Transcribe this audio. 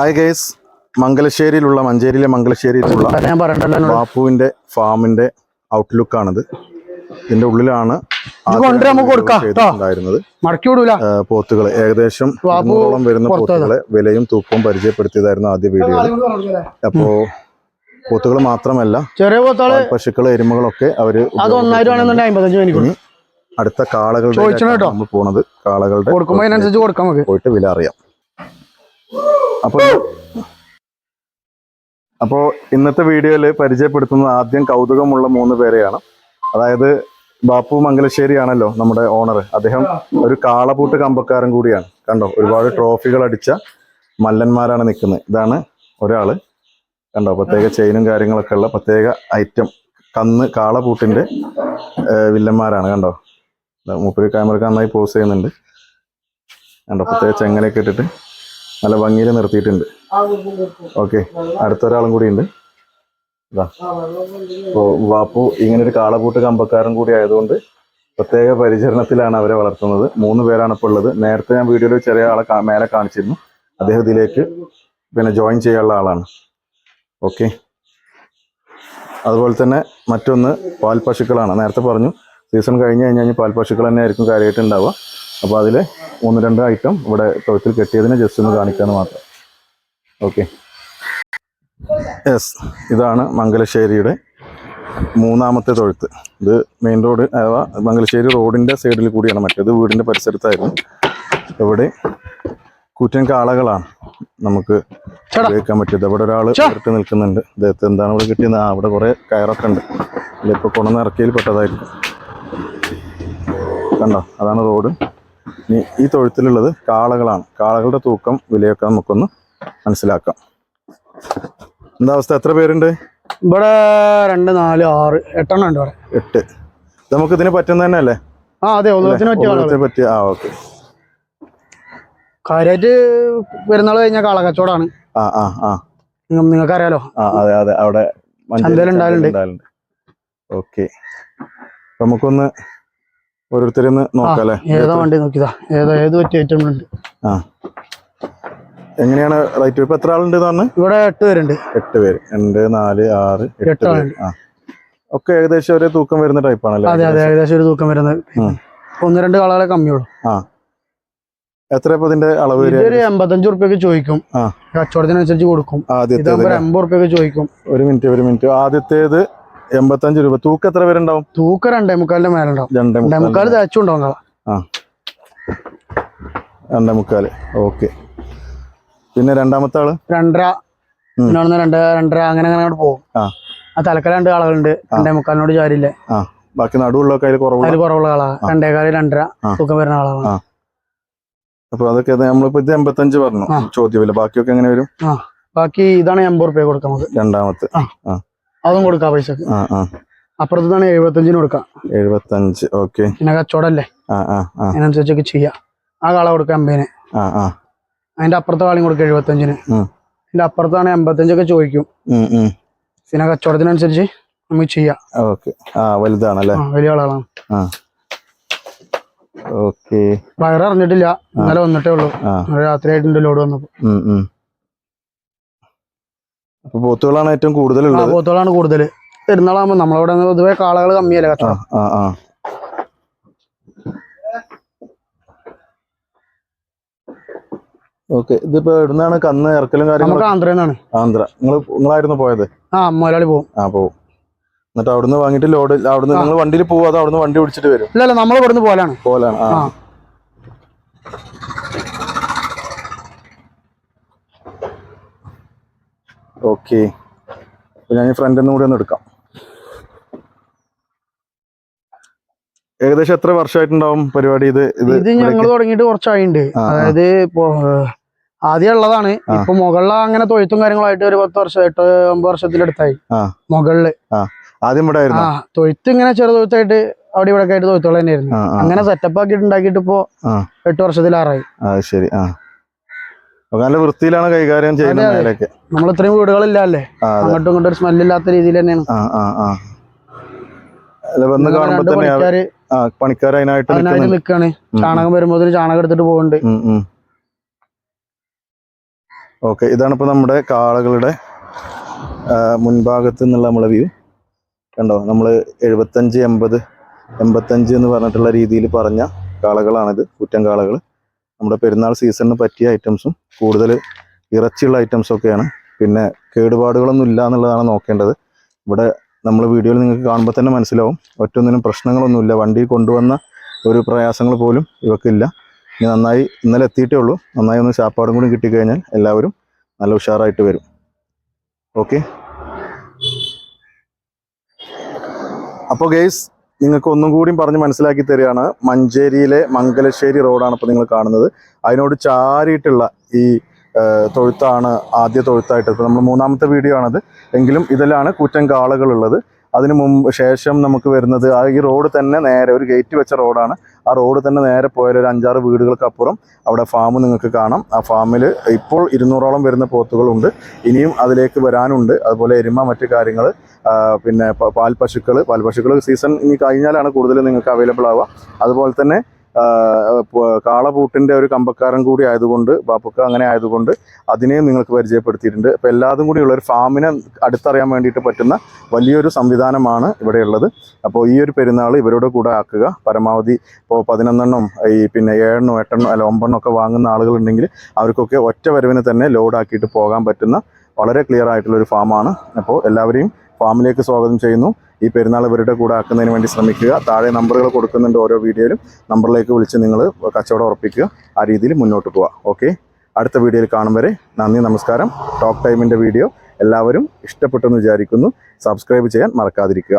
Hi guys മംഗലശ്ശേരിയിലുള്ള മഞ്ചേരിയിലെ മംഗലശ്ശേരിയിലുള്ള ബാപ്പുവിന്റെ ഫാമിന്റെ outlook ആണിത്. ഇതിന്റെ ഉള്ളിലാണ് ആദ്യം നമുക്ക് കൊടുക്കാം, ട്ടോ. ഉണ്ടായിരുന്നത് പോത്തുകൾ ഏകദേശം ഇരുന്നൂറോളം വരുന്ന പോത്തുകളെ വിലയും തൂക്കവും പരിചയപ്പെടുത്തിയതായിരുന്നു ആദ്യ വീഡിയോ അപ്പോ പോത്തുകൾ മാത്രമല്ല ചെറിയ പോത്താൾ പശുക്കൾ എരുമകളൊക്കെ അവർ അടുത്ത കാളകളുടെ നമ്മൾ പോണത്. കാളകളുടെ പോയിട്ട് വില അറിയാം. അപ്പൊ അപ്പോ ഇന്നത്തെ വീഡിയോയിൽ പരിചയപ്പെടുത്തുന്നത് ആദ്യം കൗതുകമുള്ള മൂന്ന് പേരെയാണ്. അതായത് ബാപ്പു മംഗലശ്ശേരിയാണല്ലോ നമ്മുടെ ഓണർ അദ്ദേഹം ഒരു കാളപൂട്ട് കമ്പക്കാരൻ കൂടിയാണ്. കണ്ടോ? ഒരുപാട് ട്രോഫികൾ അടിച്ച മല്ലന്മാരാണ് നിൽക്കുന്നത്. ഇതാണ് ഒരാൾ. കണ്ടോ? പ്രത്യേക ചെയിനും കാര്യങ്ങളൊക്കെ ഉള്ള പ്രത്യേക ഐറ്റം കന്ന് കാളപൂട്ടിന്റെ വില്ലന്മാരാണ്. കണ്ടോ? മുപ്പത് ക്യാമറക്ക് നന്നായി പോസ് ചെയ്യുന്നുണ്ട്. കണ്ടോ? പ്രത്യേക ചെങ്ങലൊക്കെ ഇട്ടിട്ട്. നല്ല ഭംഗിയിൽ നിർത്തിയിട്ടുണ്ട്. ഓക്കെ. അടുത്തൊരാളും കൂടി ഉണ്ട്. ഇതാ വാപ്പു ഇങ്ങനെ ഒരു കാളപൂട്ട് കമ്പക്കാരൻ കൂടി ആയതുകൊണ്ട് പ്രത്യേക പരിചരണത്തിലാണ് അവരെ വളർത്തുന്നത്. മൂന്ന് പേരാണ് ഇപ്പോൾ ഉള്ളത്. നേരത്തെ ഞാൻ വീഡിയോയിൽ ചെറിയ ആളെ മേലെ കാണിച്ചിരുന്നു. അദ്ദേഹം ഇതിലേക്ക് പിന്നെ ജോയിൻ ചെയ്യാനുള്ള ആളാണ്. ഓക്കെ. അതുപോലെ തന്നെ മറ്റൊന്ന് പാൽ പശുക്കളാണ് നേരത്തെ പറഞ്ഞു സീസൺ കഴിഞ്ഞ് കഴിഞ്ഞ് കഴിഞ്ഞാൽ പാൽ പശുക്കൾ തന്നെ ആയിരിക്കും കാര്യമായിട്ട് ഉണ്ടാവുക. അപ്പോൾ അതിൽ ഒന്ന് രണ്ട് ഐറ്റം ഇവിടെ തൊഴുത്തിൽ കെട്ടിയതിനെ ജസ്റ്റ് ഒന്ന് കാണിക്കാന്ന് മാത്രം. ഓക്കെ യെസ് ഇതാണ് മംഗലശ്ശേരിയുടെ മൂന്നാമത്തെ തൊഴുത്ത്. ഇത് മെയിൻ റോഡ് അഥവാ മംഗലശ്ശേരി റോഡിന്റെ സൈഡിൽ കൂടിയാണ് മറ്റേത് വീടിന്റെ പരിസരത്തായിരുന്നു. ഇവിടെ കൂറ്റൻ കാളകളാണ് നമുക്ക്. ഉപയോഗിക്കാൻ പറ്റിയത്. അവിടെ ഒരാൾ. ഇട്ട് നിൽക്കുന്നുണ്ട്. അദ്ദേഹത്തെ എന്താണ് ഇവിടെ കിട്ടിയത്? ആ അവിടെ കുറേ കയറൊക്കെ ഉണ്ട്. ഇതിപ്പോ കൊണ്ടുവന്ന് ഇറക്കിയിൽ പെട്ടതായിരിക്കും. കണ്ടോ? അതാണ് റോഡ്. ഇനി ഈ തൊഴുത്തിലുള്ളത് കാളകളാണ്. കാളകളുടെ തൂക്കം വിലയൊക്കെ നമുക്കൊന്ന് മനസ്സിലാക്കാം. എന്താ അവസ്ഥ? എത്ര പേരുണ്ട്? ഇവിടെ രണ്ട് നാല് ആറ് എട്ടെണ്ണം ഉണ്ട് ഇവിടെ. എട്ട്. നമുക്ക് ഇതിന് പറ്റുന്ന തന്നെ അല്ലേ? ആ അതെ പറ്റിയ ആ ഓക്കെ. കാര്യമായിട്ട് പെരുന്നാൾ കഴിഞ്ഞാൽ കാളക്കച്ചവടമാണ് ആ ആ ആ. നിങ്ങൾക്ക് അറിയാലോ ആ അതെ അതെ. അവിടെ. ഓക്കെ. നമുക്കൊന്ന് ഓരോരുത്തരെന്ന് നോക്കാം അല്ലേ ഏതാ വണ്ടി നോക്കിയതാ? ഏതാ ഏത് പറ്റിയ ഐറ്റം ഉണ്ട്? ആ. എങ്ങനെയാണ് റൈറ്റ് ഇപ്പൊ എത്ര ആളുണ്ട് ഇവിടെ എട്ട് പേരുണ്ട്. എട്ട് പേര്. രണ്ട് നാല് ആറ് എട്ട് പേര്. ആ. ഒക്കെ ഏകദേശം ഒരു തൂക്കം വരുന്ന ടൈപ്പ് ആണല്ലേ? അതെ അതെ ഏകദേശം. ഒരു തൂക്കം വരുന്ന. ഒന്ന് രണ്ട് കളകളെ കമ്മിയുള്ളൂ. ആ. എത്ര ഇപ്പൊ ഇതിന്റെ അളവ് എൺപത്തഞ്ച് ഉറുപ്പ്യക്ക് ചോദിക്കും. കച്ചവടത്തിനനുസരിച്ച് കൊടുക്കും. ആദ്യത്തെ എൺപത് ഉറുപ്പ്യക്ക് ചോദിക്കും. ഒരു മിനിറ്റ് ഒരു മിനിറ്റ്. ആദ്യത്തേത് എൺപത്തഞ്ച് രൂപ. തൂക്കം എത്ര പേരുണ്ടാവും? തൂക്കം രണ്ടേ മുക്കാലിന്റെ മേലുണ്ടാവും. രണ്ടേ മുക്കാൽ മുക്കാൽ ആ. രണ്ടേ മുക്കാൽ. ഓക്കെ. പിന്നെ രണ്ടാമത്തെ ആൾ? രണ്ടര. പിന്നെ രണ്ട് രണ്ടര അങ്ങനെ അങ്ങനെ പോകും. ആ. ആ തലക്കല രണ്ട് ആളുകളുണ്ട്. രണ്ടേ മുക്കാലിനോട് ചാരില്ല. ആ. ബാക്കി നടുവുള്ള കുറവുള്ള? കുറവുള്ള ആളാ. രണ്ടേകാൽ രണ്ടര ആ. തൂക്കം വരുന്ന ആളാണ്. ആ. അപ്പൊ അതൊക്കെ നമ്മളിപ്പോ ഇത് എൺപത്തഞ്ച് പറഞ്ഞു. ചോദ്യമില്ല. ബാക്കിയൊക്കെ എങ്ങനെ വരും? ബാക്കി ഇതാണ് എൺപത് റുപ്യ കൊടുക്കാം രണ്ടാമത്തെ. രണ്ടാമത്തെ അതും കൊടുക്കാം ആ അപ്പുറത്താണ് എഴുപത്തഞ്ചിന് കൊടുക്കാം. എഴുപത്തഞ്ച് ഓക്കെ. പിന്നെ കച്ചവടല്ലേ അതിനനുസരിച്ചൊക്കെ ചെയ്യാം. ആ കള കൊടുക്കാം അമ്പതിന്. അതിന്റെ അപ്പുറത്തെ കാളിയും കൊടുക്കാം എഴുപത്തഞ്ചിന്. അതിന്റെ അപ്പുറത്താണ് എൺപത്തഞ്ചൊക്കെ ചോദിക്കും. പിന്നെ കച്ചവടത്തിനനുസരിച്ച് നമുക്ക് ചെയ്യാം. ഓക്കെ. ആ വലുതാണല്ലേ? വലിയ ആളാണ്. ആ. ഓക്കെ. വയറ് അറിഞ്ഞിട്ടില്ല. ഇന്നലെ വന്നിട്ടേ ഉള്ളൂ. രാത്രി ആയിട്ടുണ്ട് ലോഡ് വന്നപ്പോ. പോത്തുകളാണ് ഏറ്റവും കൂടുതൽ പോത്തുകളാണ് കൂടുതൽ പെരുന്നാളാകുമ്പോ നമ്മളവിടെ പൊതുവെ കാളകൾ കമ്മിയല്ലേ കച്ചവടം? ഓക്കെ ഇതിപ്പോ എവിടുന്നാണ് കന്ന് ഇറക്കലും കാര്യങ്ങളും ആന്ധ്രയിൽ നിന്നാണ് ആന്ധ്ര. നിങ്ങൾ നിങ്ങളായിരുന്നു പോയത്? ആ മുതലാളി പോകും ആ പോവും. എന്നിട്ട് അവിടുന്ന് വാങ്ങിയിട്ട് ലോഡ് അവിടുന്ന് നിങ്ങൾ വണ്ടിയിൽ പോവാതെ അതോ അവിടുന്ന് വണ്ടി പിടിച്ചിട്ട് വരും? ഇല്ല നമ്മൾ ഇവിടുന്ന് പോലാണ്. പോലാണ് ആ. ഓക്കെ. ഞാൻ ഫ്രണ്ടിൽ നിന്ന് കൂടി ഒന്ന് എടുക്കാം. ഏകദേശം എത്ര വർഷമായിട്ടുണ്ടാവും പരിപാടി ഇത്? ഇത് ഞങ്ങൾ തുടങ്ങിയിട്ട് കുറച്ചായിണ്ട്. അതായത് ഇപ്പൊ ആദ്യം ഉള്ളതാണ്. ഇപ്പൊ മുകളിൽ അങ്ങനെ തൊഴുത്തും കാര്യങ്ങളായിട്ട് ഒരു പത്ത് വർഷം എട്ട് ഒമ്പത് വർഷത്തിലെടുത്തായി. മുകളിൽ. ആദ്യം ഇവിടെ ആ തൊഴുത്ത് ഇങ്ങനെ ചെറു തൊഴുത്തായിട്ട് അവിടെ ഇവിടെ ആയിട്ട് തൊഴുത്തുകൾ തന്നെയായിരുന്നു. അങ്ങനെ സെറ്റപ്പ് ആക്കിയിട്ട് ഉണ്ടാക്കിയിട്ട് ഇപ്പൊ ആ. എട്ട് വർഷത്തിലാറായി ശരി. നല്ല വൃത്തിയിലാണ് കൈകാര്യം ചെയ്യുന്നത്. മേലൊക്കെ. നമ്മൾ ഇത്രയും വീടുകളില്ല അല്ലേ? അങ്ങോട്ടും ഇങ്ങോട്ടും ഒരു സ്മെല്ലില്ലാത്ത രീതിയിൽ തന്നെയാണ്. പണിക്കാർ അതിനായിട്ട് നിൽക്കാണ് ചാണകം വരുമ്പോ ചാണകം എടുത്തിട്ട് പോകുന്നുണ്ട്. ഓക്കെ ഇതാണ് ഇപ്പൊ നമ്മുടെ കാളകളുടെ മുൻഭാഗത്ത് നിന്നുള്ള നമ്മളെ വ്യൂ. കണ്ടോ? നമ്മൾ എഴുപത്തഞ്ച് എൺപത് എൺപത്തഞ്ച് എന്ന് പറഞ്ഞിട്ടുള്ള രീതിയിൽ പറഞ്ഞ കാളകളാണിത് കുറ്റം കാളകൾ നമ്മുടെ പെരുന്നാൾ സീസണിന് പറ്റിയ ഐറ്റംസും കൂടുതൽ ഇറച്ചിയുള്ള ഐറ്റംസൊക്കെയാണ് പിന്നെ കേടുപാടുകളൊന്നും ഇല്ല എന്നുള്ളതാണ് നോക്കേണ്ടത്. ഇവിടെ നമ്മൾ വീഡിയോയിൽ നിങ്ങൾക്ക് കാണുമ്പോൾ തന്നെ മനസ്സിലാവും. ഒറ്റൊന്നിനും പ്രശ്നങ്ങളൊന്നുമില്ല വണ്ടി കൊണ്ടുവന്ന ഒരു പ്രയാസങ്ങൾ പോലും ഇവക്കില്ല. ഇനി നന്നായി ഇന്നലെ എത്തിയിട്ടേ ഉള്ളൂ. നന്നായി ഒന്ന് ചാപ്പാടും കൂടി കിട്ടിക്കഴിഞ്ഞാൽ എല്ലാവരും നല്ല ഉഷാറായിട്ട് വരും. ഓക്കെ അപ്പോൾ ഗെയ്സ് നിങ്ങൾക്ക് ഒന്നും കൂടിയും പറഞ്ഞ് മനസ്സിലാക്കി തരികയാണ്. മഞ്ചേരിയിലെ മംഗലശ്ശേരി റോഡാണ് ഇപ്പോൾ നിങ്ങൾ കാണുന്നത്. അതിനോട് ചാരിയിട്ടുള്ള ഈ തൊഴുത്താണ് ആദ്യ തൊഴുത്തായിട്ട്. ഇപ്പോൾ നമ്മൾ മൂന്നാമത്തെ വീഡിയോ ആണത്. എങ്കിലും ഇതിലാണ് കൂറ്റൻ കാളകളുള്ളത്. അതിന് മുമ്പ് ശേഷം നമുക്ക് വരുന്നത് ആ ഈ റോഡ് തന്നെ നേരെ ഒരു ഗേറ്റ് വെച്ച റോഡാണ്. ആ റോഡ് തന്നെ നേരെ പോയാൽ ഒരു അഞ്ചാറ് വീടുകൾക്ക് അപ്പുറം അവിടെ ഫാം നിങ്ങൾക്ക് കാണാം. ആ ഫാമിൽ ഇപ്പോൾ ഇരുന്നൂറോളം വരുന്ന പോത്തുകളുണ്ട് ഇനിയും അതിലേക്ക് വരാനുണ്ട്. അതുപോലെ എരുമ മറ്റു കാര്യങ്ങൾ പിന്നെ പാൽ പശുക്കൾ പാൽ പശുക്കൾ സീസൺ ഇനി കഴിഞ്ഞാലാണ് കൂടുതൽ നിങ്ങൾക്ക് അവൈലബിൾ ആവുക. അതുപോലെ തന്നെ കാളപൂട്ടിന്റെ ഒരു കമ്പക്കാരൻ കൂടി ആയതുകൊണ്ട് ബാപ്പുക്ക അങ്ങനെ ആയതുകൊണ്ട് അതിനെയും നിങ്ങൾക്ക് പരിചയപ്പെടുത്തിയിട്ടുണ്ട്. അപ്പോൾ എല്ലാതും കൂടിയുള്ള ഒരു ഫാമിനെ അടുത്തറിയാൻ വേണ്ടിയിട്ട് പറ്റുന്ന വലിയൊരു സംവിധാനമാണ് ഇവിടെയുള്ളത് അപ്പോൾ ഈ ഒരു പെരുന്നാൾ ഇവരുടെ കൂടെ ആക്കുക. പരമാവധി ഇപ്പോൾ പതിനൊന്നെണ്ണം ഈ പിന്നെ ഏഴെണ്ണം എട്ടെണ്ണം അല്ല ഒമ്പതെണ്ണം ഒക്കെ വാങ്ങുന്ന ആളുകളുണ്ടെങ്കിൽ അവർക്കൊക്കെ ഒറ്റ വരവിന് തന്നെ ലോഡാക്കിയിട്ട് പോകാൻ പറ്റുന്ന വളരെ ക്ലിയർ ആയിട്ടുള്ളൊരു ഫാമാണ്. അപ്പോൾ എല്ലാവരെയും ഫാമിലേക്ക് സ്വാഗതം ചെയ്യുന്നു. ഈ പെരുന്നാൾ ഇവരുടെ കൂടെ ആക്കുന്നതിന് വേണ്ടി ശ്രമിക്കുക. താഴെ നമ്പറുകൾ കൊടുക്കുന്നുണ്ട് ഓരോ വീഡിയോയിലും. നമ്പറിലേക്ക് വിളിച്ച് നിങ്ങൾ കച്ചവടം ഉറപ്പിക്കുക. ആ രീതിയിൽ മുന്നോട്ട് പോവുക. ഓക്കെ? അടുത്ത വീഡിയോയിൽ കാണും വരെ നന്ദി നമസ്കാരം. ടോക്ക് ടൈമിന്റെ വീഡിയോ എല്ലാവരും ഇഷ്ടപ്പെട്ടെന്ന് വിചാരിക്കുന്നു. സബ്സ്ക്രൈബ് ചെയ്യാൻ മറക്കാതിരിക്കുക.